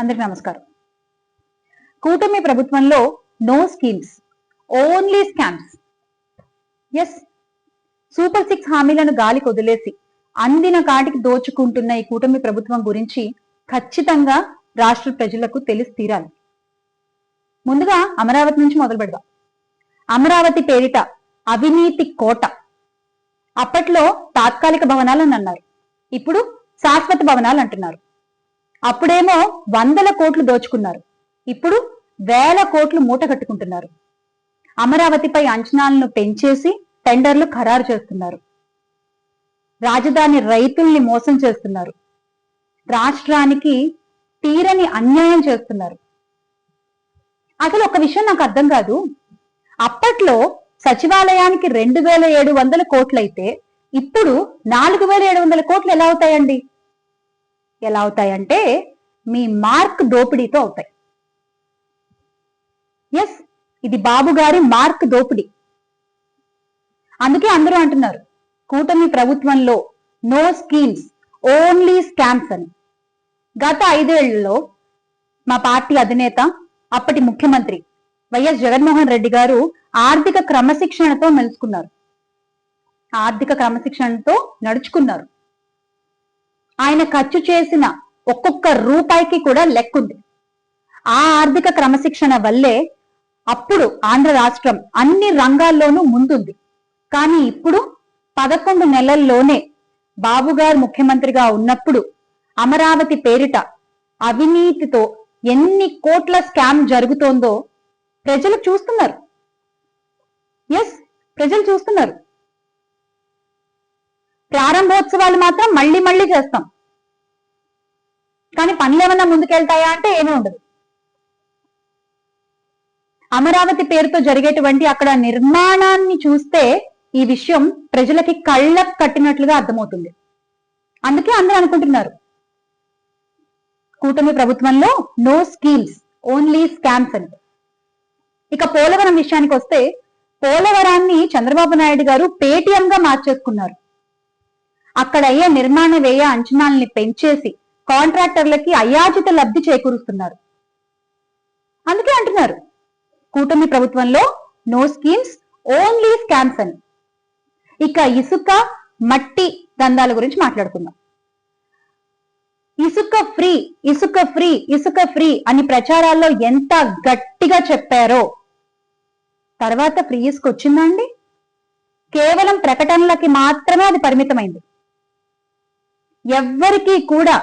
అందరికి నమస్కారం. కూటమి ప్రభుత్వంలో no schemes only scams yes super six హామీలను గాలి కొదిలేసి అందిన కాటికి దోచుకుంటున్న ఈ కూటమి ప్రభుత్వం గురించి ఖచ్చితంగా రాష్ట్ర ప్రజలకు తెలిసి తీరాలి. ముందుగా అమరావతి నుంచి మొదలు పెడదాం. అమరావతి పేరిట అవినీతి కోట. అప్పట్లో తాత్కాలిక భవనాలు అని అన్నారు. ఇప్పుడు శాశ్వత భవనాలు అంటున్నారు. అప్పుడేమో వందల కోట్లు దోచుకున్నారు. ఇప్పుడు వేల కోట్లు మూట కట్టుకుంటున్నారు. అమరావతిపై అంచనాలను పెంచేసి టెండర్లు ఖరారు చేస్తున్నారు. రాజధాని రైతుల్ని మోసం చేస్తున్నారు. రాష్ట్రానికి తీరని అన్యాయం చేస్తున్నారు. అసలు ఒక విషయం నాకు అర్థం కాదు. అప్పట్లో సచివాలయానికి రెండు వేల ఏడు వందల కోట్లయితే ఇప్పుడు నాలుగు వేల ఏడు వందల కోట్లు ఎలా అవుతాయండి? ఎలా అవుతాయంటే మీ మార్క్ దోపిడీతో అవుతాయి. ఎస్ ఇది బాబు గారి మార్క్ దోపిడీ. అందుకే అందరూ అంటున్నారు కూటమి ప్రభుత్వంలో నో స్కీమ్స్ ఓన్లీ స్కామ్స్ అని. గత ఐదేళ్ళలో మా పార్టీ అధినేత అప్పటి ముఖ్యమంత్రి వైఎస్ జగన్మోహన్ రెడ్డి గారు ఆర్థిక క్రమశిక్షణతో మెలుసుకున్నారు. ఆర్థిక క్రమశిక్షణతో నడుచుకున్నారు. ఆయన ఖర్చు చేసిన ఒక్కొక్క రూపాయికి కూడా లెక్కుంది ఆ ఆర్థిక క్రమశిక్షణ వల్లే అప్పుడు ఆంధ్ర రాష్ట్రం అన్ని రంగాల్లోనూ ముందుంది. కానీ ఇప్పుడు పదకొండు నెలల్లోనే బాబుగారు ముఖ్యమంత్రిగా ఉన్నప్పుడు అమరావతి పేరిట అవినీతితో ఎన్ని కోట్ల స్కామ్ జరుగుతోందో ప్రజలు చూస్తున్నారు. ఎస్ ప్రజలు చూస్తున్నారు. ప్రారంభోత్సవాలు మాత్రం మళ్ళీ మళ్ళీ చేస్తాం. కానీ పనులు ఏమన్నా ముందుకెళ్తాయా అంటే ఏమీ ఉండదు. అమరావతి పేరుతో జరిగేటువంటి అక్కడ నిర్మాణాన్ని చూస్తే ఈ విషయం ప్రజలకి కళ్ళకు కట్టినట్లుగా అర్థమవుతుంది. అందుకే అందరూ అనుకుంటున్నారు. కూటమి ప్రభుత్వంలో no schemes only scams and ఇక పోలవరం విషయానికి వస్తే పోలవరాన్ని చంద్రబాబు నాయుడు గారు పేటిఎం గా మార్చేసుకున్నారు. అక్కడ అయ్యే నిర్మాణ వ్యయ అంచనాల్ని పెంచేసి కాంట్రాక్టర్లకి అయాచిత లబ్ధి చేకూరుస్తున్నారు. అందుకే అంటున్నారు కూటమి ప్రభుత్వంలో నో స్కీమ్స్ ఓన్లీ స్కామ్స్ అని. ఇక ఇసుక మట్టి దందాల గురించి మాట్లాడుకుందాం. ఇసుక ఫ్రీ ఇసుక ఫ్రీ ఇసుక ఫ్రీ అని ప్రచారాల్లో ఎంత గట్టిగా చెప్పారో. తర్వాత ఫ్రీ ఇసుక వచ్చిందా అండి? కేవలం ప్రకటనలకి మాత్రమే అది పరిమితమైంది. ఎవ్వరికీ కూడా